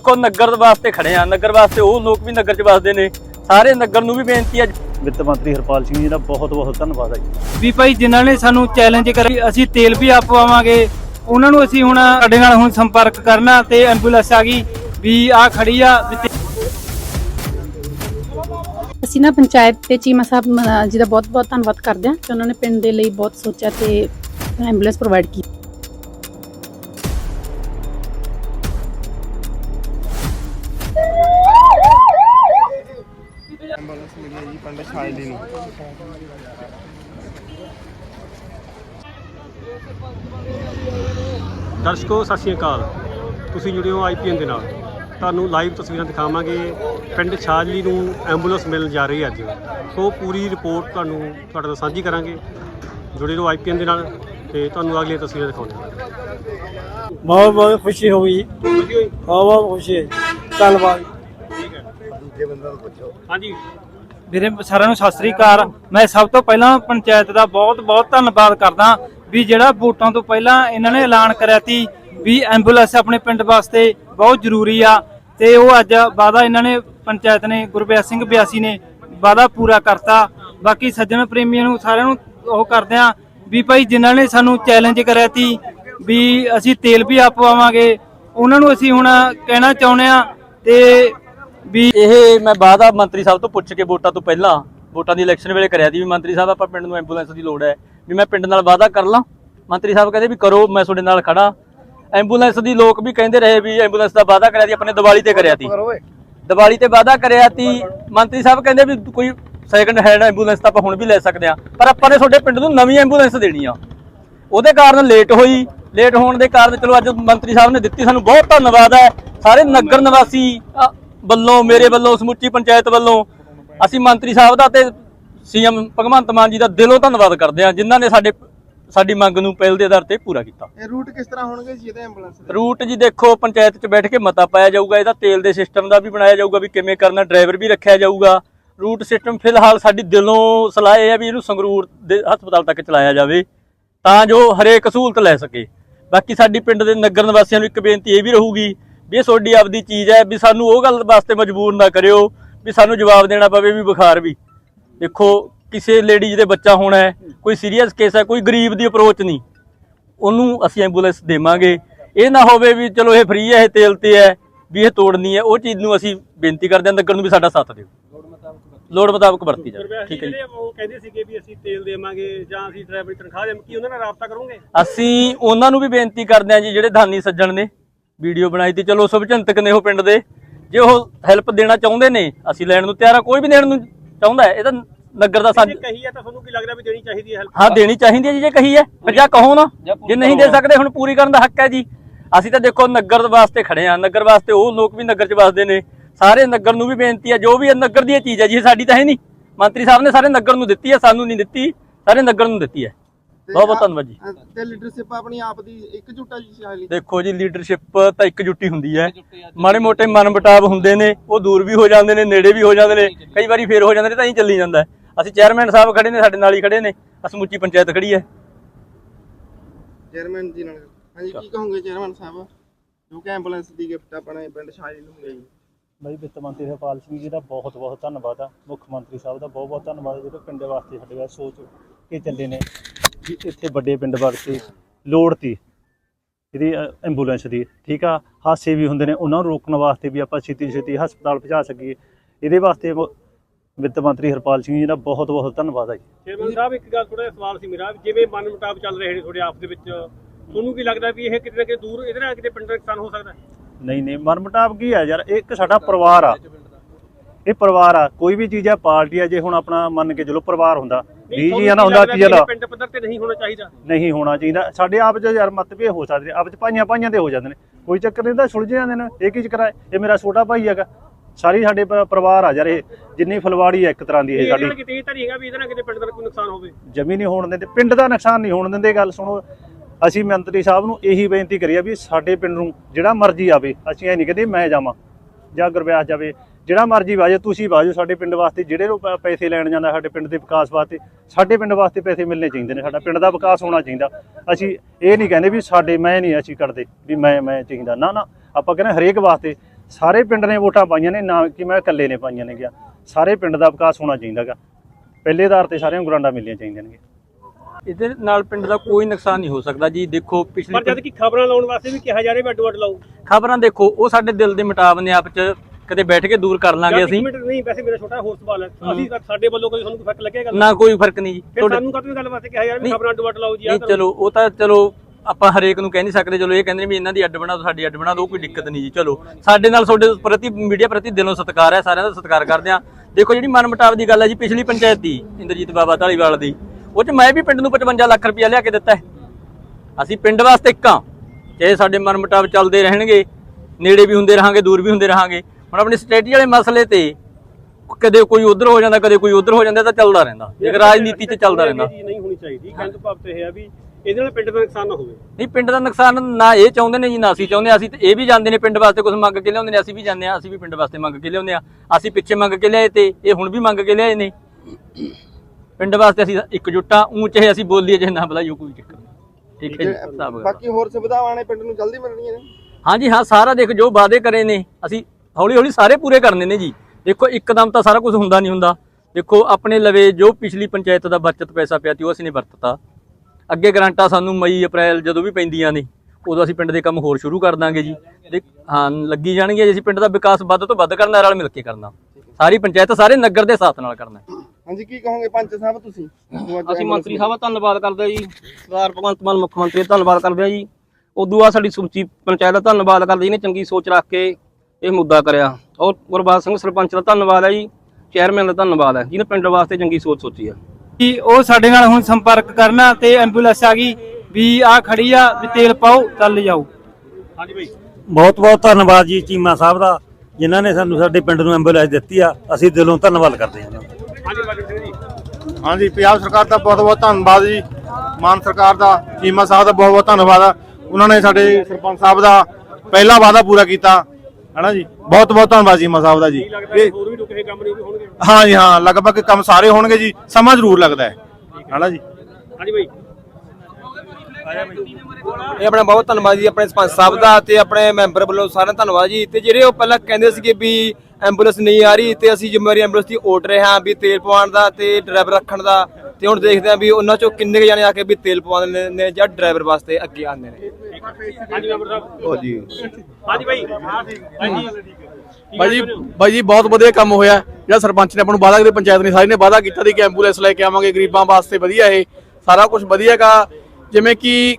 ਦਰਸ਼ਕੋ ਨਗਰ ਵਾਸਤੇ ਖੜੇ ਆ ਨਗਰ ਵਾਸਤੇ ਉਹ ਲੋਕ ਵੀ ਨਗਰ 'ਚ ਵਸਦੇ ਨੇ। ਸਾਰੇ ਨਗਰ ਨੂੰ ਵੀ ਬੇਨਤੀ ਹੈ ਵਿੱਤ ਮੰਤਰੀ ਹਰਪਾਲ ਸਿੰਘ ਜੀ ਦਾ ਬਹੁਤ ਬਹੁਤ ਧੰਨਵਾਦ ਹੈ ਜੀ। ਵੀ ਭਾਈ ਜਿਨ੍ਹਾਂ ਨੇ ਸਾਨੂੰ ਚੈਲੰਜ ਕਰਿਆ ਅਸੀਂ ਤੇਲ ਵੀ ਆਪ ਪਵਾਵਾਂਗੇ। ਉਹਨਾਂ ਨੂੰ ਅਸੀਂ ਹੁਣ ਸਾਡੇ ਨਾਲ ਹੁਣ ਸੰਪਰਕ ਕਰਨਾ ਤੇ ਐਂਬੂਲੈਂਸ ਆ ਗਈ ਵੀ ਆ ਖੜੀ ਆ ਅਸੀਂ ਨਾ ਪੰਚਾਇਤ ਤੇ ਚੀਮਾ ਸਾਹਿਬ ਜੀ ਦਾ ਬਹੁਤ ਬਹੁਤ ਧੰਨਵਾਦ ਕਰਦੇ ਹਾਂ ਕਿ ਉਹਨਾਂ ਨੇ ਪਿੰਡ ਦੇ ਲਈ ਬਹੁਤ ਸੋਚਿਆ ਤੇ ਐਂਬੂਲੈਂਸ ਪ੍ਰੋਵਾਈਡ ਕੀਤੀ। ਦਰਸ਼ਕੋ ਸਤਿ ਸ਼੍ਰੀ ਅਕਾਲ। ਤੁਸੀਂ ਜੁੜੇ ਹੋ ਆਈਪੀਐਨ ਦੇ ਨਾਲ। ਤੁਹਾਨੂੰ ਲਾਈਵ ਤਸਵੀਰਾਂ ਦਿਖਾਵਾਂਗੇ। ਪਿੰਡ ਛਾਜਲੀ ਨੂੰ ਐਂਬੂਲੈਂਸ ਮਿਲਣ ਜਾ ਰਹੀ ਹੈ ਅੱਜ। ਸੋ ਪੂਰੀ ਰਿਪੋਰਟ ਤੁਹਾਨੂੰ ਤੁਹਾਡੇ ਨਾਲ ਸਾਂਝੀ ਕਰਾਂਗੇ। ਜੁੜੇ ਰਹੋ ਆਈਪੀਐਨ ਦੇ ਨਾਲ ਤੇ ਤੁਹਾਨੂੰ ਅਗਲੀਆਂ ਤਸਵੀਰਾਂ ਦਿਖਾਉਂਦੇ ਹਾਂ। ਬਹੁਤ ਬਹੁਤ ਖੁਸ਼ੀ ਹੋਈ? ਬਹੁਤ ਬਹੁਤ ਖੁਸ਼ੀ ਹੈ। ਧੰਨਵਾਦ ਹਾਂਜੀ। ਵੀਰੇ ਸਾਰਿਆਂ ਨੂੰ ਸਤਿ ਸ੍ਰੀ ਅਕਾਲ। ਮੈਂ ਸਭ ਤੋਂ ਪਹਿਲਾਂ ਪੰਚਾਇਤ ਦਾ ਬਹੁਤ ਬਹੁਤ ਧੰਨਵਾਦ ਕਰਦਾ ਵੀ ਜਿਹੜਾ ਵੋਟਾਂ ਤੋਂ ਪਹਿਲਾਂ ਇਹਨਾਂ ਨੇ ਐਲਾਨ ਕਰਿਆ ਸੀ ਵੀ ਐਂਬੂਲੈਂਸ ਆਪਣੇ ਪਿੰਡ ਵਾਸਤੇ ਬਹੁਤ ਜ਼ਰੂਰੀ ਆ ਤੇ ਉਹ ਅੱਜ ਵਾਅਦਾ ਇਹਨਾਂ ਨੇ, ਪੰਚਾਇਤ ਨੇ ਗੁਰਬਿਆਸ ਸਿੰਘ ਬਿਆਸੀ ਨੇ ਵਾਅਦਾ ਪੂਰਾ ਕਰਤਾ। ਬਾਕੀ ਸੱਜਣ ਪ੍ਰੇਮੀਆਂ ਨੂੰ ਸਾਰਿਆਂ ਨੂੰ ਉਹ ਕਰਦੇ ਆ ਵੀ ਭਾਈ ਜਿਨ੍ਹਾਂ ਨੇ ਸਾਨੂੰ ਚੈਲੰਜ ਕਰਿਆ ਸੀ ਵੀ ਅਸੀਂ ਤੇਲ ਵੀ ਆਪ ਉਹਨਾਂ ਨੂੰ ਅਸੀਂ ਹੁਣ ਕਹਿਣਾ ਚਾਹੁੰਦੇ ਆ ਤੇ ਵੀ ਇਹ ਮੈਂ ਵਾਅਦਾ ਮੰਤਰੀ ਸਾਹਿਬ ਤੋਂ ਪੁੱਛ ਕੇ ਵੋਟਾਂ ਤੋਂ ਪਹਿਲਾਂ, ਵੋਟਾਂ ਦੀ ਇਲੈਕਸ਼ਨ ਵੇਲੇ ਕਰਿਆ ਸੀ ਵੀ ਮੰਤਰੀ ਸਾਹਿਬ ਆਪਾਂ ਪਿੰਡ ਨੂੰ ਐਂਬੂਲੈਂਸ ਦੀ ਲੋੜ ਹੈ, ਵੀ ਮੈਂ ਪਿੰਡ ਨਾਲ ਵਾਅਦਾ ਕਰ ਲਾਂ। ਮੰਤਰੀ ਸਾਹਿਬ ਕਹਿੰਦੇ ਵੀ ਕਰੋ, ਮੈਂ ਤੁਹਾਡੇ ਨਾਲ ਖੜਾ ਐਂਬੂਲੈਂਸ ਦੀ ਲੋਕ ਵੀ ਕਹਿੰਦੇ ਰਹੇ ਵੀ ਐਂਬੂਲੈਂਸ ਦਾ ਵਾਅਦਾ ਕਰਿਆ ਸੀ ਆਪਣੇ ਦੀਵਾਲੀ ਤੇ ਕਰਿਆ ਸੀ। ਦੀਵਾਲੀ ਤੇ ਵਾਅਦਾ ਕਰਿਆ ਸੀ ਮੰਤਰੀ ਸਾਹਿਬ ਕਹਿੰਦੇ ਵੀ ਕੋਈ ਸੈਕੰਡ ਹੈਂਡ ਐਂਬੂਲੈਂਸ ਤਾਂ ਆਪਾਂ ਹੁਣ ਵੀ ਲੈ ਸਕਦੇ ਆ ਪਰ ਆਪਾਂ ਨੇ ਤੁਹਾਡੇ ਪਿੰਡ ਨੂੰ ਨਵੀਂ ਐਂਬੂਲੈਂਸ ਦੇਣੀ ਆ। ਉਹਦੇ ਕਾਰਨ ਲੇਟ ਹੋਈ ਲੇਟ ਹੋਣ ਦੇ ਕਾਰਨ ਚਲੋ ਅੱਜ ਮੰਤਰੀ ਸਾਹਿਬ ਨੇ ਦਿੱਤੀ ਸਾਨੂੰ ਬਹੁਤ ਧੰਨਵਾਦ ਹੈ ਸਾਰੇ ਨਗਰ ਨਿਵਾਸੀ ਵੱਲੋਂ ਮੇਰੇ ਵੱਲੋਂ ਸਮੁੱਚੀ ਪੰਚਾਇਤ ਵੱਲੋਂ ਅਸੀਂ ਮੰਤਰੀ ਸਾਹਿਬ ਦਾ ਤੇ ਸੀਐਮ ਭਗਵੰਤ ਮਾਨ ਜੀ ਦਾ ਦਿਲੋਂ ਧੰਨਵਾਦ ਕਰਦੇ ਹਾਂ ਜਿਨ੍ਹਾਂ ਨੇ ਸਾਡੇ ਸਾਡੀ ਮੰਗ ਨੂੰ ਪਹਿਲ ਦੇ ਆਧਾਰ ਤੇ ਪੂਰਾ ਕੀਤਾ। ਇਹ ਰੂਟ ਕਿਸ ਤਰ੍ਹਾਂ ਹੋਣਗੇ ਜੀ ਇਹਦੇ ਐਂਬੂਲੈਂਸ ਦੇ? ਰੂਟ ਜੀ ਦੇਖੋ ਪੰਚਾਇਤ 'ਚ ਬੈਠ ਕੇ ਮਤਾ ਪਾਇਆ ਜਾਊਗਾ ਇਹਦਾ ਤੇਲ ਦੇ ਸਿਸਟਮ ਦਾ ਵੀ ਬਣਾਇਆ ਜਾਊਗਾ ਵੀ ਕਿਵੇਂ ਕਰਨਾ ਡਰਾਈਵਰ ਵੀ ਰੱਖਿਆ ਜਾਊਗਾ। ਰੂਟ ਸਿਸਟਮ ਫਿਲਹਾਲ ਸਾਡੀ ਦਿਲੋਂ ਸਲਾਹ ਇਹ ਹੈ ਵੀ ਇਹਨੂੰ ਸੰਗਰੂਰ ਦੇ ਹਸਪਤਾਲ ਤੱਕ ਚਲਾਇਆ ਜਾਵੇ ਤਾਂ ਜੋ ਹਰੇਕ ਸਹੂਲਤ ਲੈ ਸਕੇ। ਬਾਕੀ ਸਾਡੀ ਪਿੰਡ ਦੇ ਨਗਰ ਨਿਵਾਸੀਆਂ ਨੂੰ ਇੱਕ ਬੇਨਤੀ ਇਹ ਵੀ ਰਹੂਗੀ ਵੀ ਇਹ ਤੁਹਾਡੀ ਆਪਦੀ ਚੀਜ਼ ਹੈ ਵੀ ਸਾਨੂੰ ਉਹ ਗੱਲ ਵਾਸਤੇ ਮਜਬੂਰ ਨਾ ਕਰਿਓ ਵੀ ਸਾਨੂੰ ਜਵਾਬ ਦੇਣਾ ਪਵੇ ਵੀ ਬੁਖਾਰ ਵੀ। ਦੇਖੋ ਕਿਸੇ ਲੇਡੀਜ਼ ਦੇ ਬੱਚਾ ਹੋਣਾ ਹੈ ਕੋਈ ਸੀਰੀਅਸ ਕੇਸ ਹੈ ਕੋਈ ਗਰੀਬ ਦੀ ਅਪਰੋਚ ਨਹੀਂ। ਉਹਨੂੰ ਅਸੀਂ ਐਂਬੂਲੈਂਸ ਦੇਵਾਂਗੇ। ਇਹ ਨਾ ਹੋਵੇ ਵੀ ਚਲੋ ਇਹ ਫ੍ਰੀ ਹੈ ਇਹ ਤੇਲ ਤੇ ਹੈ ਵੀ ਇਹ ਤੋੜਨੀ ਹੈ ਉਹ ਚੀਜ਼ ਨੂੰ ਅਸੀਂ ਬੇਨਤੀ ਕਰਦੇ ਹਾਂ ਨਗਰ ਨੂੰ ਵੀ ਸਾਡਾ ਸਾਥ ਦਿਓ। ਲੋੜ ਮੁਤਾਬਕ ਵਰਤੀ। ਜਾਵੇ। ਠੀਕ ਹੈ ਜੀ। ਉਹ ਕਹਿੰਦੇ ਸੀਗੇ ਵੀ ਅਸੀਂ ਤੇਲ ਦੇਵਾਂਗੇ ਜਾਂ ਅਸੀਂ ਡਰਾਈਵਰ ਤਨਖਾਹ ਦੇਵਾਂਗੇ ਕੀ ਉਹਨਾਂ ਨਾਲ ਰਾਬਤਾ ਕਰੋਗੇ? ਅਸੀਂ ਉਹਨਾਂ ਨੂੰ ਵੀ ਬੇਨਤੀ ਕਰਦੇ ਹਾਂ ਜੀ ਜਿਹੜੇ ਦਾਨੀ ਸੱਜਣ ਨੇ ਵੀਡੀਓ ਬਣਾਈ ਤੀ। ਚਲੋ ਸੁਭਚਿੰਤਕ ਨੇ ਉਹ ਪਿੰਡ ਦੇ। ਜੇ ਉਹ ਹੈਲਪ ਦੇਣਾ ਚਾਹੁੰਦੇ ਨੇ ਅਸੀਂ ਲੈਣ ਨੂੰ ਤਿਆਰ ਆ ਕੋਈ ਵੀ ਦੇਣ ਨੂੰ ਚਾਹੁੰਦਾ ਹੈ ਇਹ ਤਾਂ ਨਗਰ ਦਾ ਜੇ ਕਹੀ ਹੈ ਤਾਂ ਤੁਹਾਨੂੰ ਕੀ ਲੱਗਦਾ ਵੀ ਦੇਣੀ ਚਾਹੀਦੀ ਹੈ ਹੈਲਪ ਹਾਂ ਦੇਣੀ ਚਾਹੀਦੀ ਹੈ ਜੀ ਜੇ ਕਹੀ ਹੈ ਫਿਰ ਜਾਂ ਕਹੋ ਨਾ। ਜੇ ਨਹੀਂ ਦੇ ਸਕਦੇ ਹੁਣ ਪੂਰੀ ਕਰਨ ਦਾ ਹੱਕ ਹੈ ਜੀ। ਅਸੀਂ ਤਾਂ ਦੇਖੋ ਨਗਰ ਵਾਸਤੇ ਖੜੇ ਆ ਨਗਰ ਵਾਸਤੇ ਉਹ ਲੋਕ ਵੀ ਨਗਰ 'ਚ ਵਸਦੇ ਨੇ। ਸਾਰੇ ਨਗਰ ਨੂੰ ਵੀ ਬੇਨਤੀ ਹੈ ਜੋ ਵੀ ਨਗਰ ਦੀ ਇਹ ਚੀਜ਼ ਹੈ ਜੀ ਸਾਡੀ ਤਾਂ ਹੈ ਨਹੀਂ। ਮੰਤਰੀ ਸਾਹਿਬ ਨੇ ਸਾਰੇ ਨਗਰ ਨੂੰ ਦਿੱਤੀ ਹੈ ਸਾਨੂੰ ਨਹੀਂ ਦਿੱਤੀ। ਸਾਰੇ ਨਗਰ ਨੂੰ ਦਿੱਤੀ ਹੈ। ਬਹੁਤ ਬਹੁਤ ਧੰਨਵਾਦ ਜੀ। ਤੇ ਲੀਡਰਸ਼ਿਪ ਆਪਣੀ ਆਪ ਦੀ ਇੱਕ ਝੂਟਾ ਜੀ ਦੇਖੋ ਜੀ ਲੀਡਰਸ਼ਿਪ ਤਾਂ ਇੱਕ ਜੁੱਟੀ ਹੁੰਦੀ ਹੈ। ਮਾੜੇ ਮੋਟੇ ਮਨਮਟਾਵ ਹੁੰਦੇ ਨੇ ਉਹ ਦੂਰ ਵੀ ਹੋ ਜਾਂਦੇ ਨੇ ਨੇੜੇ ਵੀ ਹੋ ਜਾਂਦੇ ਨੇ। ਕਈ ਵਾਰੀ ਫੇਰ ਹੋ ਜਾਂਦੇ ਨੇ ਤਾਂ ਹੀ ਚੱਲੀ ਜਾਂਦਾ। ਅਸੀਂ ਚੇਅਰਮੈਨ ਸਾਹਿਬ ਖੜੇ ਨੇ ਸਾਡੇ ਨਾਲ ਹੀ ਖੜੇ ਨੇ। ਆਹ ਸਮੁੱਚੀ ਪੰਚਾਇਤ ਖੜੀ ਹੈ। ਚੇਅਰਮੈਨ ਜੀ ਨਾਲ। ਹਾਂਜੀ ਕੀ ਕਹੋਗੇ ਚੇਅਰਮੈਨ ਸਾਹਿਬ? ਜੋ ਕਿ ਐਂਬੂਲੈਂਸ ਦੀ ਗਿਫਟ ਆਪਣੇ ਪਿੰਡ ਛਾਜਲੀ ਨੂੰ ਮਿਲੀ। ਬਾਈ ਵਿੱਤ ਮੰਤਰੀ ਹਰਪਾਲ ਸਿੰਘ ਜੀ ਦਾ ਬਹੁਤ ਬਹੁਤ ਧੰਨਵਾਦ ਆ। ਮੁੱਖ ਮੰਤਰੀ ਸਾਹਿਬ ਦਾ ਬਹੁਤ ਬਹੁਤ ਧੰਨਵਾਦ ਜਿਹੜੇ ਪਿੰਡ ਵਾਸਤੇ ਸਾਡੇ ਵਾਸਤੇ ਸੋਚ ਕੇ ਚੱਲੇ ਨੇ ਵੀ ਇੱਥੇ ਵੱਡੇ ਪਿੰਡ ਵਾਸਤੇ ਲੋੜ ਤੀ ਇਹਦੀ ਐਂਬੂਲੈਂਸ ਦੀ। ਠੀਕ ਆ? ਹਾਸੇ ਵੀ ਹੁੰਦੇ ਨੇ। ਉਹਨਾਂ ਨੂੰ ਰੋਕਣ ਵਾਸਤੇ ਵੀ ਆਪਾਂ ਛੇਤੀ ਛੇਤੀ ਹਸਪਤਾਲ ਪਹੁੰਚਾ ਸਕੀਏ। ਇਹਦੇ ਵਾਸਤੇ ਵਿੱਤ ਮੰਤਰੀ ਹਰਪਾਲ ਸਿੰਘ ਜੀ ਦਾ ਬਹੁਤ ਬਹੁਤ ਧੰਨਵਾਦ ਆ ਜੀ। ਚੇਅਰਮੈਨ ਸਾਹਿਬ ਇੱਕ ਗੱਲ ਥੋੜਾ ਸਵਾਲ ਸੀ ਮੇਰਾ ਜਿਵੇਂ ਮਨ ਮੁਤਾਬ ਚੱਲ ਰਹੇ ਨੇ ਤੁਹਾਡੇ ਆਪਸ ਦੇ ਵਿੱਚ ਤੁਹਾਨੂੰ ਕੀ ਲੱਗਦਾ ਵੀ ਇਹ ਕਿਤੇ ਨਾ ਕਿਤੇ ਦੂਰ ਇਹਦੇ ਨਾਲ ਕਿਤੇ ਪਿੰਡ ਦਾ ਨੁਕਸਾਨ ਹੋ ਸਕਦਾ? ਹੈ ਨਹੀਂ ਨਹੀਂ ਮਨਮਟਾਵ ਕੀ ਆ ਯਾਰ ਇਹ ਇੱਕ ਸਾਡਾ ਪਰਿਵਾਰ ਆ। ਇਹ ਪਰਿਵਾਰ ਆ ਕੋਈ ਵੀ ਚੀਜ਼ ਆ ਪਾਰਟੀ ਆ ਜੇ ਹੁਣ ਆਪਣਾ ਮੰਨ ਕੇ ਚਲੋ ਪਰਿਵਾਰ ਹੁੰਦਾ ਨਹੀਂ, ਜੀ ਆ ਨਾ ਹੁੰਦਾ ਕੀ ਵੀ ਇਹ ਪਿੰਡ ਪੱਧਰ ਤੇ ਨਹੀਂ ਹੋਣਾ ਚਾਹੀਦਾ? ਨਹੀਂ ਹੋਣਾ ਚਾਹੀਦਾ। ਸਾਡੇ ਆਪ ਚ ਯਾਰ ਮਤਭੇਦ ਹੋ ਸਕਦੇ ਆਪ ਚ ਭਾਈਆਂ ਭਾਈਆਂ ਦੇ ਹੋ ਜਾਂਦੇ ਨੇ। ਕੋਈ ਚੱਕਰ ਨਹੀਂ ਤਾਂ ਸੁਲਝ ਜਾਂਦੇ ਨੇ ਇਹ ਕੀ ਚੱਕਰ ਹੈ? ਇਹ ਮੇਰਾ ਛੋਟਾ ਭਾਈ ਹੈਗਾ। ਸਾਰੀ ਸਾਡੇ ਪ- ਪਰਿਵਾਰ ਆ ਯਾਰ ਇਹ ਜਿੰਨੀ ਫਲਵਾੜੀ ਹੈ ਇੱਕ ਤਰ੍ਹਾਂ ਦੀ ਇਹ ਇਹਦੇ ਨਾਲ ਸਾਡੀ ਕਿਤੇ ਇਹ ਤਾਂ ਨਹੀਂ ਹੈਗਾ ਵੀ ਇਹਦੇ ਨਾਲ ਕਿਤੇ ਪਿੰਡ ਦਾ ਕੋਈ ਨੁਕਸਾਨ ਹੋਵੇ। ਜਮੀ ਨਹੀਂ ਹੋਣ ਦਿੰਦੇ ਪਿੰਡ ਦਾ ਨੁਕਸਾਨ ਨਹੀਂ ਹੋਣ ਦਿੰਦੇ ਗੱਲ ਸੁਣੋ। ਅਸੀਂ ਮੰਤਰੀ ਸਾਹਿਬ ਨੂੰ ਇਹੀ ਬੇਨਤੀ ਕਰੀ ਆ ਵੀ ਸਾਡੇ ਪਿੰਡ ਨੂੰ ਜਿਹੜਾ ਮਰਜ਼ੀ ਆਵੇ ਅਸੀਂ ਇਹ ਨਹੀਂ ਕਹਿੰਦੇ ਮੈਂ ਜਾਵਾਂ ਜਾਂ ਗੁਰਬਿਆਸ ਜਾਵੇ ਜਿਹੜਾ ਮਰਜ਼ੀ ਵਾਜੇ ਤੁਸੀਂ ਵਾਜੋ ਸਾਡੇ ਪਿੰਡ ਵਾਸਤੇ ਜਿਹੜੇ ਲੋਕ ਪ- ਪੈਸੇ ਲੈਣ ਜਾਂਦਾ ਸਾਡੇ ਪਿੰਡ ਦੇ ਵਿਕਾਸ ਵਾਸਤੇ ਸਾਡੇ ਪਿੰਡ ਵਾਸਤੇ ਪੈਸੇ ਮਿਲਣੇ ਚਾਹੀਦੇ ਨੇ ਸਾਡਾ ਪਿੰਡ ਦਾ ਵਿਕਾਸ ਹੋਣਾ ਚਾਹੀਦਾ। ਅਸੀਂ ਇਹ ਨਹੀਂ ਕਹਿੰਦੇ ਵੀ ਸਾਡੇ ਮੈਂ ਨਹੀਂ ਅਸੀਂ ਕਰਦੇ ਵੀ ਮੈਂ ਮੈਂ ਚਾਹੀਦਾ। ਨਾ ਨਾ ਆਪਾਂ ਕਹਿੰਦੇ ਹਰੇਕ ਵਾਸਤੇ ਸਾਰੇ ਪਿੰਡ ਨੇ ਵੋਟਾਂ ਪਾਈਆਂ ਨੇ ਨਾ ਕਿ ਮੈਂ ਇਕੱਲੇ ਨੇ ਪਾਈਆਂ ਨੇ ਗਿਆ। ਸਾਰੇ ਪਿੰਡ ਦਾ ਵਿਕਾਸ ਹੋਣਾ ਚਾਹੀਦਾਗਾ ਪਹਿਲੇ ਆਧਾਰ ਤੇ ਸਾਰਿਆਂ ਨੂੰ ਗਰਾਂਟਾਂ ਮਿਲਣੀਆਂ ਚਾਹੀਦੀਆਂ ਨੇ। ਇਹਦੇ ਨਾਲ ਪਿੰਡ ਦਾ ਕੋਈ ਨੁਕਸਾਨ ਨਹੀਂ ਹੋ ਸਕਦਾ ਜੀ। ਦੇਖੋ ਪਰ ਪਿਛਲੀ ਜਦ ਕਿ ਖਬਰਾਂ ਲਾਉਣ ਵਾਸਤੇ ਵੀ ਕਿਹਾ ਜਾ ਰਿਹਾ ਅੱਡੋ ਅੱਡ ਲਾਓ। ਖਬਰਾਂ ਦੇਖੋ ਉਹ ਸਾਡੇ ਦਿਲ ਦੇ ਮੁਤਾਬਕ ਨੇ ਆਪ ਚ। ਕਦੇ ਬੈਠ ਕੇ ਦੂਰ ਕਰ ਲਾਂਗੇ ਅਸੀਂ। ਨਹੀਂ ਵੈਸੇ ਮੇਰਾ ਛੋਟਾ ਹੋਰ ਸਵਾਲ ਹੈ। ਅਸੀਂ ਸਾਡੇ ਵੱਲੋਂ ਕੋਈ ਤੁਹਾਨੂੰ ਕੋਈ ਫ਼ਰਕ ਲੱਗੇਗਾ ਨਾ ਕੋਈ ਫ਼ਰਕ ਨਹੀਂ ਜੀ। ਫਿਰ ਸਾਨੂੰ ਕਦੋਂ ਗੱਲ ਵਾਸਤੇ ਕਿਹਾ ਜਾ ਰਿਹਾ ਵੀ ਨਹੀਂ। ਖਬਰਾਂ ਅੱਡੋ ਅੱਡ ਲਾਓ ਜੀ। ਚਲੋ ਉਹ ਤਾਂ ਚਲੋ ਆਪਾਂ ਹਰੇਕ ਨੂੰ ਕਹਿ ਨਹੀਂ ਸਕਦੇ, ਚਲੋ ਇਹ ਕਹਿੰਦੇ ਨੇ ਵੀ ਇਹਨਾਂ ਦੀ ਅੱਡ ਬਣਾ ਦਿਓ, ਸਾਡੀ ਅੱਡ ਬਣਾ ਦਿਓ ਕੋਈ ਦਿੱਕਤ ਨਹੀਂ ਜੀ, ਚਲੋ। ਸਾਡੇ ਨਾਲ ਤੁਹਾਡੇ ਪ੍ਰਤੀ, ਮੀਡੀਆ ਪ੍ਰਤੀ ਦਿਲੋਂ ਸਤਿਕਾਰ ਹੈ, ਸਾਰਿਆਂ ਦਾ ਸਤਿਕਾਰ ਕਰਦੇ ਆ ਦੇਖੋ ਜਿਹੜੀ ਮਨਮਟਾਵ ਦੀ ਗੱਲ ਹੈ ਜੀ, ਪਿਛਲੀ ਪੰਚਾਇਤ ਦੀ, ਇੰਦਰਜੀਤ ਬਾਬਾ ਢਾਲੀਵਾਲ ਦੀ, ਉਹ ਚ ਮੈਂ ਵੀ ਪਿੰਡ ਨੂੰ 55 ਲੱਖ ਰੁਪਇਆ ਲਿਆ ਕੇ ਦਿੱਤਾ ਹੈ। ਅਸੀਂ ਪਿੰਡ ਵਾਸਤੇ ਇੱਕ ਆ ਚਾਹੇ ਸਾਡੇ ਮਨਮਟਾਵ ਚੱਲਦੇ ਰਹਿਣਗੇ, ਨੇੜੇ ਵੀ ਹੁੰਦੇ ਰਹਾਂਗੇ, ਦੂਰ ਵੀ ਹੁੰਦੇ ਰਹਾਂਗੇ, ਹੁਣ ਆਪਣੀ ਸਟੇਟੀ ਵਾਲੇ ਮਸਲੇ ਤੇ ਕਦੇ ਕੋਈ ਉਧਰ ਹੋ ਜਾਂਦਾ, ਕਦੇ ਕੋਈ ਉਧਰ ਹੋ ਜਾਂਦਾ, ਤਾਂ ਚੱਲਦਾ ਰਹਿੰਦਾ। ਇੱਕ ਰਾਜਨੀਤੀ 'ਚ ਚੱਲਦਾ ਰਹਿੰਦਾ। ਨਹੀਂ ਹੋਣੀ ਚਾਹੀਦੀ ਕਹਿਣ ਭਾਵ ਤੇ ਹੈ ਵੀ ਇਹਦੇ ਨਾਲ ਪਿੰਡ ਦਾ ਨੁਕਸਾਨ ਨਾ ਹੋਵੇ। ਨਹੀਂ ਪਿੰਡ ਦਾ ਨੁਕਸਾਨ ਨਾ ਇਹ ਚਾਹੁੰਦੇ ਨੇ ਜੀ ਨਾ ਅਸੀਂ ਚਾਹੁੰਦੇ। ਅਸੀਂ ਤੇ ਇਹ ਵੀ ਜਾਂਦੇ ਨੇ ਪਿੰਡ ਵਾਸਤੇ ਕੁਝ ਮੰਗ ਕੇ ਲਿਆਉਂਦੇ ਨੇ ਅਸੀਂ ਵੀ ਜਾਂਦੇ ਆ ਅਸੀਂ ਵੀ ਪਿੰਡ ਵਾਸਤੇ ਮੰਗ ਕੇ ਲਿਆਉਂਦੇ ਆ ਅਸੀਂ ਪਿੱਛੇ ਮੰਗ ਕੇ ਲਿਆਏ ਤੇ ਇਹ ਹੁਣ ਵੀ ਮੰਗ ਕੇ ਲਿਆਏ ਨੇ। ਪਿੰਡ ਵਾਸਤੇ ਅਸੀਂ ਇਕਜੁੱਟਾਂ ਊਂ ਚਾਹੇ ਅਸੀਂ ਬੋਲੀਏ ਚਾਹੇ ਨਾ ਬੁਲਾਈਓ ਕੋਈ ਚੱਕਰ ਠੀਕ ਹੈ ਜੀ। ਬਾਕੀ ਹੋਰ ਸੁਵਿਧਾਵਾਂ ਨੇ ਪਿੰਡ ਨੂੰ ਜਲਦੀ ਮਿਲਣੀਆਂ ਨੇ। ਹਾਂਜੀ ਹਾਂ ਸਾਰਾ ਦੇਖ ਜੋ ਵਾਅਦੇ ਕਰੇ ਨੇ ਅਸੀਂ ਹੌਲੀ ਹੌਲੀ ਸਾਰੇ ਪੂਰੇ ਕਰਨੇ ਨੇ ਜੀ। ਦੇਖੋ ਇੱਕਦਮ ਤਾਂ ਸਾਰਾ ਕੁਝ ਹੁੰਦਾ ਨਹੀਂ ਹੁੰਦਾ। ਦੇਖੋ ਆਪਣੇ ਲਵੇ ਜੋ ਪਿਛਲੀ ਪੰਚਾਇਤ ਦਾ ਬਚਤ ਪੈਸਾ ਪਿਆ ਤੀ ਉਹ ਅਸੀਂ ਨੇ ਵਰਤਤਾ। ਅੱਗੇ ਗਰੰਟਾਂ ਸਾਨੂੰ ਮਈ ਅਪ੍ਰੈਲ ਜਦੋਂ ਵੀ ਪੈਂਦੀਆਂ ਨੇ ਉਦੋਂ ਅਸੀਂ ਪਿੰਡ ਦੇ ਕੰਮ ਹੋਰ ਸ਼ੁਰੂ ਕਰ ਦਾਂਗੇ ਜੀ। ਹਾਂ ਲੱਗੀ ਜਾਣਗੇ ਜੇ ਅਸੀਂ ਪਿੰਡ ਦਾ ਵਿਕਾਸ ਵੱਧ ਤੋਂ ਵੱਧ ਕਰਨਾ ਰਲ ਮਿਲ ਕੇ ਕਰਨਾ। ਸਾਰੀ ਪੰਚਾਇਤ ਸਾਰੇ ਨਗਰ ਦੇ ਸਾਥ ਨਾਲ ਕਰਨਾ। ਹਾਂਜੀ ਕੀ ਕਹੋਗੇ ਪੰਚ ਸਾਹਿਬ ਤੁਸੀਂ? ਅਸੀਂ ਮੰਤਰੀ ਸਾਹਿਬ ਦਾ ਧੰਨਵਾਦ ਕਰਦੇ ਹਾਂ ਜੀ। ਸਰਦਾਰ ਭਗਵੰਤ ਮਾਨ ਮੁੱਖ ਮੰਤਰੀ ਦਾ ਧੰਨਵਾਦ ਕਰਦੇ ਹਾਂ ਜੀ। ਉਦੋਂ ਬਾਅਦ ਸਾਡੀ ਸਮੁੱਚੀ ਪੰਚਾਇਤ ਦਾ ਧੰਨਵਾਦ ਕਰਦੇ ਜੀ ਨੇ ਚੰਗੀ ਸੋਚ ਰੱਖ ਕੇ ਇਹ ਮੁੱਦਾ ਕਰਿਆ। ਔਰ ਗੁਰਬਾਜ ਸਿੰਘ ਸਰਪੰਚ ਦਾ ਧੰਨਵਾਦ ਹੈ ਜੀ। ਚੇਅਰਮੈਨ ਦਾ ਧੰਨਵਾਦ ਹੈ ਜਿਹਨੇ ਪਿੰਡ ਵਾਸਤੇ ਚੰਗੀ ਸੋਚ ਸੋਚੀ ਆ ਕਿ ਉਹ ਸਾਡੇ ਨਾਲ ਹੁਣ ਸੰਪਰਕ ਕਰਨਾ ਤੇ ਐਂਬੂਲੈਂਸ ਆ ਗਈ ਵੀ ਆ ਖੜੀ ਆ ਵੀ ਤੇਲ ਪਾਓ ਚੱਲ ਜਾਓ। ਹਾਂਜੀ ਭਾਈ ਬਹੁਤ ਬਹੁਤ ਧੰਨਵਾਦ ਜੀ ਚੀਮਾ ਸਾਹਿਬ ਦਾ ਜਿਨ੍ਹਾਂ ਨੇ ਸਾਨੂੰ ਸਾਡੇ ਪਿੰਡ ਨੂੰ ਐਂਬੂਲੈਂਸ ਦਿੱਤੀ ਆ। ਅਸੀਂ ਦਿਲੋਂ ਧੰਨਵਾਦ ਕਰਦੇ ਹਾਂ ਹਾਂਜੀ ਬਾਜੀ ਸਿੰਘ ਜੀ। ਹਾਂਜੀ ਪੰਜਾਬ ਸਰਕਾਰ ਦਾ ਬਹੁਤ ਬਹੁਤ ਧੰਨਵਾਦ ਜੀ। ਮਾਨ ਸਰਕਾਰ ਦਾ ਚੀਮਾ ਸਾਹਿਬ ਦਾ ਬਹੁਤ ਬਹੁਤ ਧੰਨਵਾਦ ਆ। ਉਹਨਾਂ ਨੇ ਸਾਡੇ ਸਰਪੰਚ ਸਾਹਿਬ ਦਾ ਪਹਿਲਾ ਵਾਅਦਾ ਪੂਰਾ ਕੀਤਾ। ਹੈਨਾ ਜੀ? ਬਹੁਤ ਬਹੁਤ ਧੰਨਵਾਦ ਚੀਮਾ ਸਾਹਿਬ ਦਾ ਜੀ। ਲੱਗਦਾ ਇਹ- ਹੋਰ ਵੀ ਰੁਕੇ ਕੰਮ ਵੀ ਹੋਣਗੇ? ਹਾਂ ਜੀ ਹਾਂ ਲਗਭਗ ਕੰਮ ਸਾਰੇ ਹੋਣਗੇ ਜੀ। ਸਮਾਂ ਜ਼ਰੂਰ ਲੱਗਦਾ ਹੈ। ਹੈਨਾ ਜੀ? ਹਾਂਜੀ ਭਾਈ ਇਹ ਆਪਣਾ ਬਹੁਤ ਧੰਨਵਾਦ ਜੀ ਆਪਣੇ ਸਰਪੰਚ ਸਾਹਿਬ ਦਾ ਤੇ ਆਪਣੇ ਮੈਂਬਰ ਵੱਲੋਂ ਸਾਰਿਆਂ ਦਾ ਧੰਨਵਾਦ ਜੀ। ਤੇ ਜਿਹੜੇ ਉਹ ਪਹਿਲਾਂ ਕਹਿੰਦੇ ਸੀਗੇ ਵੀ ਐਂਬੂਲੈਂਸ ਨਹੀਂ ਆ ਰਹੀ ਤੇ ਅਸੀਂ ਜ਼ਿੰਮੇਵਾਰੀ ਐਂਬੂਲੈਂਸ ਦੀ ਓਟ ਰਹੇ ਹਾਂ ਵੀ ਤੇਲ ਪਵਾਉਣ ਦਾ ਤੇ ਡਰਾਈਵਰ ਰੱਖਣ ਦਾ। ਤੇ ਹੁਣ ਦੇਖਦੇ ਹਾਂ ਵੀ ਉਹਨਾਂ ਚੋਂ ਕਿੰਨੇ ਜਾਣੇ ਆ ਕੇ ਵੀ ਤੇਲ ਪਵਾਉਂਦੇ ਨੇ ਜਾਂ ਡਰਾਈਵਰ ਵਾਸਤੇ ਅੱਗੇ ਆਉਂਦੇ ਨੇ। ਹਾਂਜੀ। ਮੈਂਬਰ ਸਾਹਿਬ ਹੋ ਜੀ ਹਾਂਜੀ ਭਾਈ ਹਾਂਜੀ ਭਾਈ ਭਾਈ ਜੀ ਬਹੁਤ ਵਧੀਆ ਕੰਮ ਹੋਇਆ। ਜਿਹੜਾ ਸਰਪੰਚ ਨੇ ਆਪਾਂ ਨੂੰ ਵਾਅਦਾ ਕੀਤੀ ਪੰਚਾਇਤ ਨੇ ਸਾਰੀ ਨੇ ਵਾਅਦਾ ਕੀਤਾ ਸੀ ਕਿ ਐਂਬੂਲੈਂਸ ਲੈ ਕੇ ਆਵਾਂਗੇ ਗਰੀਬਾਂ ਵਾਸਤੇ ਵਧੀਆ ਇਹ। ਸਾਰਾ ਕੁਝ ਵਧੀਆਗਾ ਜਿਵੇਂ ਕਿ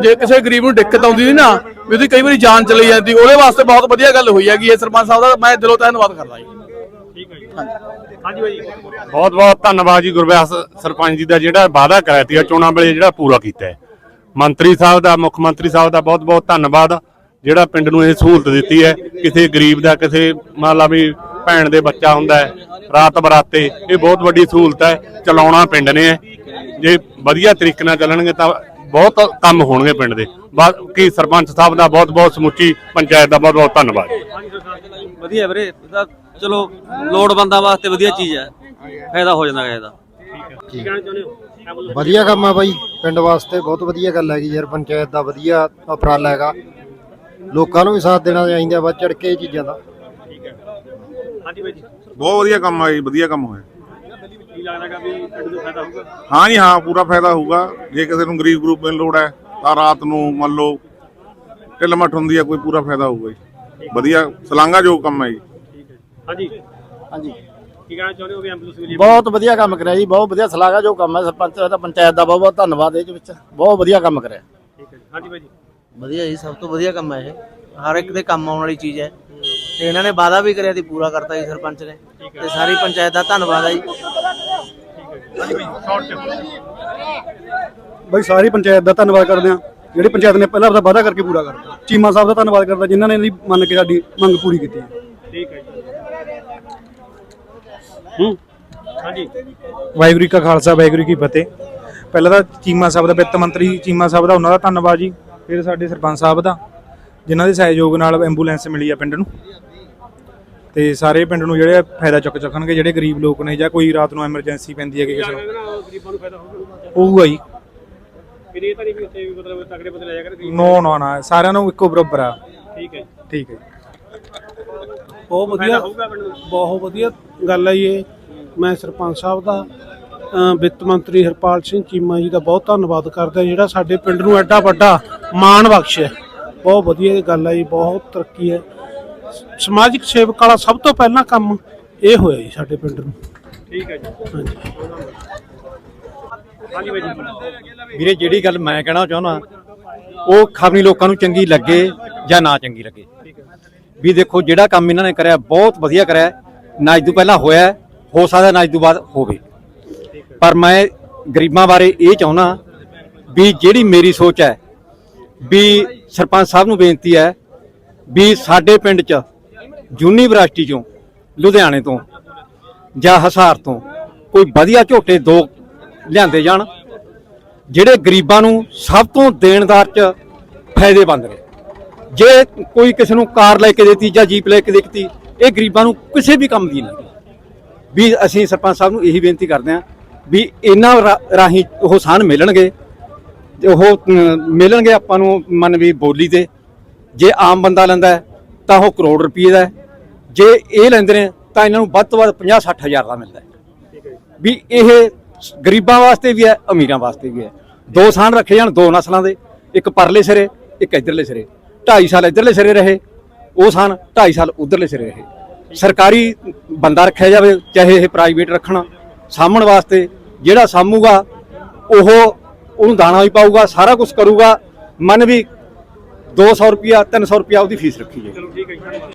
ਜੇ ਕਿਸੇ ਗਰੀਬ ਨੂੰ ਦਿੱਕਤ ਆਉਂਦੀ ਸੀ ਨਾ ਵੀ ਉਹਦੀ ਕਈ ਵਾਰੀ ਜਾਨ ਚਲੀ ਜਾਂਦੀ ਉਹਦੇ ਵਾਸਤੇ ਬਹੁਤ ਵਧੀਆ ਗੱਲ ਹੋਈ ਹੈਗੀ ਇਹ ਸਰਪੰਚ ਸਾਹਿਬ ਦਾ ਮੈਂ ਦਿਲੋਂ ਧੰਨਵਾਦ ਕਰਦਾ ਜੀ। ਠੀਕ ਹੈ ਜੀ। ਹਾਂਜੀ ਭਾਈ ਬਹੁਤ ਬਹੁਤ ਧੰਨਵਾਦ ਜੀ ਗੁਰਵਿਆਸ ਸਰਪੰਚ ਜੀ ਦਾ ਜਿਹੜਾ ਵਾਅਦਾ ਕਰਾਇਆ ਸੀ ਚੋਣਾਂ ਵੇਲੇ ਜਿਹੜਾ ਪੂਰਾ ਕੀਤਾ ਹੈ। ਮੰਤਰੀ ਸਾਹਿਬ ਦਾ ਮੁੱਖ ਮੰਤਰੀ ਸਾਹਿਬ ਦਾ ਬਹੁਤ ਬਹੁਤ ਧੰਨਵਾਦ ਜਿਹੜਾ ਪਿੰਡ ਨੂੰ ਇਹ ਸਹੂਲਤ ਦਿੱਤੀ ਹੈ। ਕਿਸੇ ਗਰੀਬ ਦਾ ਕਿਸੇ ਮੰਨ ਲਾ ਵੀ ਭੈਣ ਦੇ ਬੱਚਾ ਹੁੰਦਾ ਹੈ ਰਾਤ ਬਰਾਤੇ ਇਹ ਬਹੁਤ ਵੱਡੀ ਸਹੂਲਤ ਹੈ ਚਲਾਉਣਾ ਪਿੰਡ ਨੇ ਹੈ ਜੇ ਵਧੀਆ ਤਰੀਕੇ ਨਾਲ ਚੱਲਣਗੇ ਤਾਂ ਬਹੁਤ ਕੰਮ ਹੋਣਗੇ ਪਿੰਡ ਦੇ। ਬਾਕੀ ਸਰਪੰਚ ਸਾਹਿਬ ਦਾ ਬਹੁਤ ਬਹੁਤ ਸਮੁੱਚੀ ਪੰਚਾਇਤ ਦਾ ਬਹੁਤ ਬਹੁਤ ਧੰਨਵਾਦ। ਵਧੀਆ ਵੀਰੇ ਇਹਦਾ ਚਲੋ ਲੋੜਵੰਦਾਂ ਵਾਸਤੇ ਵਧੀਆ ਚੀਜ਼ ਹੈ। ਫਾਇਦਾ ਹੋ ਜਾਂਦਾ ਹੋ ਐਂਬੂਲੈਂਸ ਵਧੀਆ ਕੰਮ ਆ ਬਾਈ ਪਿੰਡ ਵਾਸਤੇ ਬਹੁਤ ਵਧੀਆ ਗੱਲ ਹੈਗੀ ਯਾਰ ਪੰਚਾਇਤ ਦਾ ਵਧੀਆ ਉਪਰਾਲਾ ਹੈਗਾ। ਲੋਕਾਂ ਨੂੰ ਵੀ ਸਾਥ ਦੇਣਾ ਚਾਹੀਦਾ ਵੱਧ ਚੜ ਕੇ ਇਹ ਚੀਜ਼ਾਂ ਦਾ। ਹਾਂਜੀ ਭਾਈ ਜੀ ਬਹੁਤ ਵਧੀਆ ਕੰਮ ਆ ਜੀ ਵਧੀਆ ਕੰਮ ਹੋਇਆ। ਲੱਗਦਾਗਾ ਵੀ ਪਿੰਡ ਨੂੰ ਫਾਇਦਾ ਹੋਊਗਾ? ਹਾਂ ਜੀ ਹਾਂ ਪੂਰਾ ਫਾਇਦਾ ਹੋਊਗਾ। ਜੇ ਕਿਸੇ ਨੂੰ ਗਰੀਬ ਗਰੂਪ ਨੂੰ ਲੋੜ ਹੈ ਤਾਂ ਰਾਤ ਨੂੰ ਮੰਨ ਲਓ ਢਿੱਲ ਮੱਠ ਹੁੰਦੀ ਹੈ ਕੋਈ ਪੂਰਾ ਫਾਇਦਾ ਹੋਊਗਾ ਜੀ। ਵਧੀਆ ਸਲਾਂਗਾ ਜੋ ਕੰਮ ਹੈ ਜੀ। ਹਾਂਜੀ। ਹਾਂਜੀ। ਕੀ ਕਹਿਣਾ ਚਾਹੁੰਦੇ ਹੋ ਵੀ ਐਂਬੂਲੈਂਸ ਮਿਲੀ ਬਹੁਤ ਵਧੀਆ ਕੰਮ ਕਰਿਆ ਜੀ ਬਹੁਤ ਵਧੀਆ ਸਲਾਹਾ ਜੋ ਕੰਮ ਹੈ ਸਰਪੰਚ ਦਾ ਪੰਚਾਇਤ ਦਾ ਬਹੁਤ ਬਹੁਤ ਧੰਨਵਾਦ ਇਹਦੇ ਵਿੱਚ। ਬਹੁਤ ਵਧੀਆ ਕੰਮ ਕਰਿਆ। ਠੀਕ ਹੈ ਜੀ। ਹਾਂਜੀ ਭਾਈ ਜੀ। ਵਧੀਆ ਜੀ ਸਭ ਤੋਂ ਵਧੀਆ ਕੰਮ ਹੈ ਇਹ। ਹਰ ਇੱਕ ਦੇ ਕੰਮ ਆਉਣ ਵਾਲੀ ਚੀਜ਼ ਹੈ। ਤੇ ਇਹਨਾਂ ਨੇ ਵਾਅਦਾ ਵੀ ਕਰਿਆ ਤੇ ਪੂਰਾ ਕਰਤਾ ਜੀ ਸਰਪੰਚ ਨੇ। ਤੇ ਸਾਰੀ ਪੰਚਾਇਤ ਦਾ ਧੰਨਵਾਦ ਹੈ ਜੀ। ਬਈ ਸਾਰੀ ਪੰਚਾਇਤ ਦਾ ਧੰਨਵਾਦ ਕਰਦੇ ਆ ਜਿਹੜੀ ਪੰਚਾਇਤ ਨੇ ਪਹਿਲਾਂ ਆਪਦਾ ਵਾਅਦਾ ਕਰਕੇ ਪੂਰਾ ਕਰਤਾ। ਚੀਮਾ ਸਾਹਿਬ ਦਾ ਧੰਨਵਾਦ ਕਰਦਾ ਜਿਨ੍ਹਾਂ ਨੇ ਇਹਦੀ ਮੰਨ ਕੇ ਸਾਡੀ ਮੰਗ ਪੂਰੀ ਕੀਤੀ ਠੀਕ ਹੈ ਜੀ। ਹੂੰ। ਹਾਂਜੀ। ਵਾਹਿਗੁਰੂ ਕਾ ਖਾਲਸਾ ਵਾਹਿਗੁਰੂ ਕੀ ਫਤਿਹ। ਪਹਿਲਾਂ ਤਾਂ ਚੀਮਾ ਸਾਹਿਬ ਦਾ ਵਿੱਤ ਮੰਤਰੀ ਚੀਮਾ ਸਾਹਿਬ ਦਾ ਉਹਨਾਂ ਦਾ ਧੰਨਵਾਦ ਜੀ। ਫਿਰ ਸਾਡੇ ਸਰਪੰਚ ਸਾਹਿਬ ਦਾ ਜਿਨ੍ਹਾਂ ਦੇ ਸਹਿਯੋਗ ਨਾਲ ਐਂਬੂਲੈਂਸ ਮਿਲੀ ਆ ਪਿੰਡ ਨੂੰ। ਤੇ ਸਾਰੇ ਪਿੰਡ ਨੂੰ ਜਿਹੜੇ ਫਾਇਦਾ ਚੁੱਕ ਚੱਕਣਗੇ ਜਿਹੜੇ ਗਰੀਬ ਲੋਕ ਨੇ ਜਾਂ ਕੋਈ ਰਾਤ ਨੂੰ ਐਮਰਜੈਂਸੀ ਪੈਂਦੀ ਹੈ ਕਿ ਕਿਸੇ ਨੂੰ। ਗਰੀਬਾਂ ਨੂੰ ਫਾਇਦਾ ਹੋਊਗਾ ਹੋਊਗਾ ਜੀ। ਫਿਰ ਇਹ ਤਾਂ ਨਹੀਂ ਵੀ ਉੱਥੇ ਵੀ ਮਤਲਬ ਤਕੜੇ ਬੰਦੇ ਲੈ ਜਾ ਕਰ ਨੋ ਨੋ ਨਾ ਸਾਰਿਆਂ ਨੂੰ ਇੱਕੋ ਬਰਾਬਰ ਆ। ਠੀਕ ਹੈ। ਜੀ ਠੀਕ ਹੈ। ਜੀ ਬਹੁਤ ਵਧੀਆ ਬਹੁਤ ਵਧੀਆ ਗੱਲ ਹੈ ਜੀ ਇਹ। ਮੈਂ ਸਰਪੰਚ ਸਾਹਿਬ ਦਾ ਅ, ਵਿੱਤ ਮੰਤਰੀ ਹਰਪਾਲ ਸਿੰਘ ਚੀਮਾ ਜੀ ਦਾ ਬਹੁਤ ਧੰਨਵਾਦ ਕਰਦਾ ਜਿਹੜਾ ਸਾਡੇ ਪਿੰਡ ਨੂੰ ਐਡਾ ਵੱਡਾ ਮਾਣ ਬਖਸ਼ਿਆ। ਬਹੁਤ ਵਧੀਆ ਗੱਲ ਹੈ ਜੀ ਬਹੁਤ ਤਰੱਕੀ ਹੈ। ਸਮਾਜਿਕ ਸੇਵਕ ਵਾਲਾ ਸਭ ਤੋਂ ਪਹਿਲਾਂ ਕੰਮ ਇਹ ਹੋਇਆ ਜੀ ਸਾਡੇ ਪਿੰਡ ਨੂੰ। ਠੀਕ ਹੈ ਜੀ। ਹਾਂਜੀ। ਹਾਂਜੀ ਬਾਈ ਜੀ। ਵੀਰੇ ਜਿਹੜੀ ਗੱਲ ਮੈਂ ਕਹਿਣਾ ਚਾਹੁੰਦਾ ਉਹ ਖਬਰੀ ਲੋਕਾਂ ਨੂੰ ਚੰਗੀ ਲੱਗੇ ਜਾਂ ਨਾ ਚੰਗੀ ਲੱਗੇ? ਵੀ ਦੇਖੋ ਜਿਹੜਾ ਕੰਮ ਇਹਨਾਂ ਨੇ ਕਰਿਆ ਬਹੁਤ ਵਧੀਆ ਕਰਿਆ ਨਾ ਤੋਂ ਪਹਿਲਾਂ ਹੋਇਆ ਹੈ, ਹੋ ਸਕਦਾ ਨਾ ਤੋਂ ਬਾਅਦ ਹੋਵੇ। ਪਰ ਮੈਂ ਗਰੀਬਾਂ ਬਾਰੇ ਇਹ ਚਾਹੁੰਦਾ ਵੀ ਜਿਹੜੀ ਮੇਰੀ ਸੋਚ ਹੈ ਵੀ ਸਰਪੰਚ ਸਾਹਿਬ ਨੂੰ ਬੇਨਤੀ ਹੈ ਵੀ ਸਾਡੇ ਪਿੰਡ 'ਚ ਯੂਨੀਵਰਸਿਟੀ 'ਚੋਂ, ਲੁਧਿਆਣੇ ਤੋਂ ਜਾਂ ਹਸਾਰ ਤੋਂ ਕੋਈ ਵਧੀਆ ਝੋਟੇ ਦੋ ਲਿਆਂਦੇ ਜਾਣ, ਜਿਹੜੇ ਗਰੀਬਾਂ ਨੂੰ ਸਭ ਤੋਂ ਦੇਣਦਾਰ ਚ ਫਾਇਦੇਮੰਦ ਨੇ। ਜੇ ਕੋਈ ਕਿਸੇ ਨੂੰ ਕਾਰ ਲੈ ਕੇ ਦਿੱਤੀ ਜਾਂ ਜੀਪ ਲੈ ਕੇ ਦਿੱਤੀ, ਇਹ ਗਰੀਬਾਂ ਨੂੰ ਕਿਸੇ ਵੀ ਕੰਮ ਦੀ ਨਹੀਂ। ਵੀ ਅਸੀਂ ਸਰਪੰਚ ਸਾਹਿਬ ਨੂੰ ਇਹੀ ਬੇਨਤੀ ਕਰਦੇ ਹਾਂ ਵੀ ਇਹਨਾਂ ਰਾਹੀਂ ਉਹ ਸਾਨ ਮਿਲਣਗੇ ਉਹ ਮਿਲਣਗੇ ਆਪਾਂ ਨੂੰ ਮਨ ਵੀ ਬੋਲੀ ਤੇ। ਜੇ ਆਮ ਬੰਦਾ ਲੈਂਦਾ ਤਾਂ ਉਹ ਕਰੋੜ ਰੁਪਏ ਦਾ ਜੇ ਇਹ ਲੈਂਦੇ ਨੇ ਤਾਂ ਇਹਨਾਂ ਨੂੰ ਵੱਧ ਤੋਂ ਵੱਧ 50 60 ਹਜ਼ਾਰ ਦਾ ਮਿਲਦਾ ਵੀ ਇਹ ਗਰੀਬਾਂ ਵਾਸਤੇ ਵੀ ਹੈ, ਅਮੀਰਾਂ ਵਾਸਤੇ ਵੀ ਹੈ। ਦੋ ਸਾਨ ਰੱਖੇ ਜਾਣ, ਦੋ ਨਸਲਾਂ ਦੇ, ਇੱਕ ਪਰਲੇ ਸਿਰੇ, ਇੱਕ ਇਧਰਲੇ ਸਿਰੇ। 2.5 ਸਾਲ ਇਧਰਲੇ ਸਿਰੇ ਰਹੇ, ਉਹ ਸਾਨ 2.5 ਸਾਲ ਉਧਰਲੇ ਸਿਰੇ ਰਹੇ। ਸਰਕਾਰੀ ਬੰਦਾ ਰੱਖਿਆ ਜਾਵੇ, ਚਾਹੇ ਇਹ ਪ੍ਰਾਈਵੇਟ ਰੱਖਣ, ਸਾਂਭਣ ਵਾਸਤੇ, ਜਿਹੜਾ ਸਾਂਭੂਗਾ, ਉਹ ਉਹਨੂੰ ਦਾਣਾ ਵੀ ਪਾਊਗਾ, ਸਾਰਾ ਕੁਝ ਕਰੂਗਾ। ਮਨ ਵੀ 200 ਰੁਪਿਆ 300 ਰੁਪਿਆ ਉਹਦੀ ਫੀਸ ਰੱਖੀ ਜਾਏ ਚਲੋ ਠੀਕ ਹੈ ਜੀ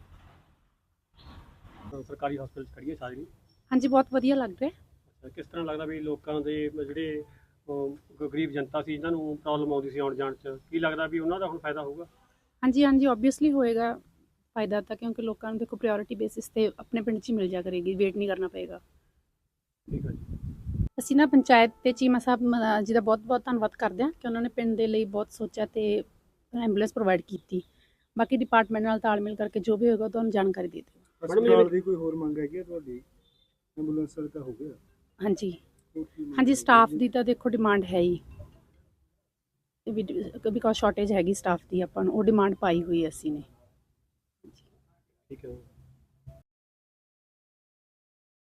ਸਰਕਾਰੀ ਹਸਪਤਾਲ ਚ ਖੜੀਏ ਸਾਜਰੀ? ਹਾਂਜੀ ਬਹੁਤ ਵਧੀਆ ਲੱਗ ਰਿਹਾ। ਹੈ। ਕਿਸ ਤਰ੍ਹਾਂ ਲੱਗਦਾ ਵੀ ਲੋਕਾਂ ਦੇ ਜਿਹੜੇ ਗ- ਗਰੀਬ ਜਨਤਾ ਸੀ ਜਿਹਨਾਂ ਨੂੰ ਪ੍ਰੋਬਲਮ ਆਉਂਦੀ ਸੀ ਆਉਣ ਜਾਣ ਚ? ਕੀ ਲੱਗਦਾ ਵੀ ਉਹਨਾਂ ਦਾ ਹੁਣ ਫਾਇਦਾ ਹੋਊਗਾ? ਹਾਂਜੀ ਹਾਂਜੀ ਆਬਵੀਅਸਲੀ ਹੋਏਗਾ ਫਾਇਦਾ ਤਾਂ ਕਿਉਂਕਿ ਲੋਕਾਂ ਨੂੰ ਦੇਖੋ ਪ੍ਰਾਇੋਰਟੀ ਬੇਸਿਸ ਤੇ ਆਪਣੇ ਪਿੰਡ 'ਚ ਹੀ ਮਿਲ ਜਾ ਕਰੇਗੀ ਵੇਟ ਨਹੀਂ ਕਰਨਾ ਪਏਗਾ। ਠੀਕ ਹੈ ਜੀ। ਅਸੀਂ ਨਾ ਪੰਚਾਇਤ ਤੇ ਚੀਮਾ ਸਾਹਿਬ ਮ- ਜੀ ਦਾ ਬਹੁਤ ਬਹੁਤ ਧੰਨਵਾਦ ਕਰਦੇ ਹਾਂ ਕਿ ਉਹਨਾਂ ਨੇ ਪਿੰਡ ਦੇ ਲਈ ਬਹੁਤ ਸੋਚਿਆ ਤੇ ਐਂਬੂਲੈਂਸ ਪ੍ਰੋਵਾਈਡ ਕੀਤੀ। ਬਾਕੀ ਡਿਪਾਰਟਮੈਂਟ ਨਾਲ ਤਾਲਮੇਲ ਕਰਕੇ ਜੋ ਵੀ ਹੋਏਗਾ ਤੁਹਾਨੂੰ ਜਾਣਕਾਰੀ ਦੇ ਦਿਓ ਹਸਪਤਾਲ ਦੀ ਕੋਈ ਹੋਰ ਮੰਗ ਹੈਗੀ ਤੁਹਾਡੀ? ਐਂਬੂਲੈਂਸ ਤਾਂ ਹੋ ਗਿਆ ਹਾਂਜੀ। ਹਾਂਜੀ ਸਟਾਫ ਦੀ ਤਾਂ ਦੇਖੋ ਡਿਮਾਂਡ ਹੈ ਹੀ। ਬਿਕੋਜ਼ ਸ਼ਾਰਟੇਜ ਹੈਗੀ ਸਟਾਫ ਦੀ ਆਪਾਂ ਨੂੰ ਉਹ ਡਿਮਾਂਡ ਪਾਈ ਹੋਈ ਹੈ ਅਸੀਂ ਨੇ। ਠੀਕ ਹੈ।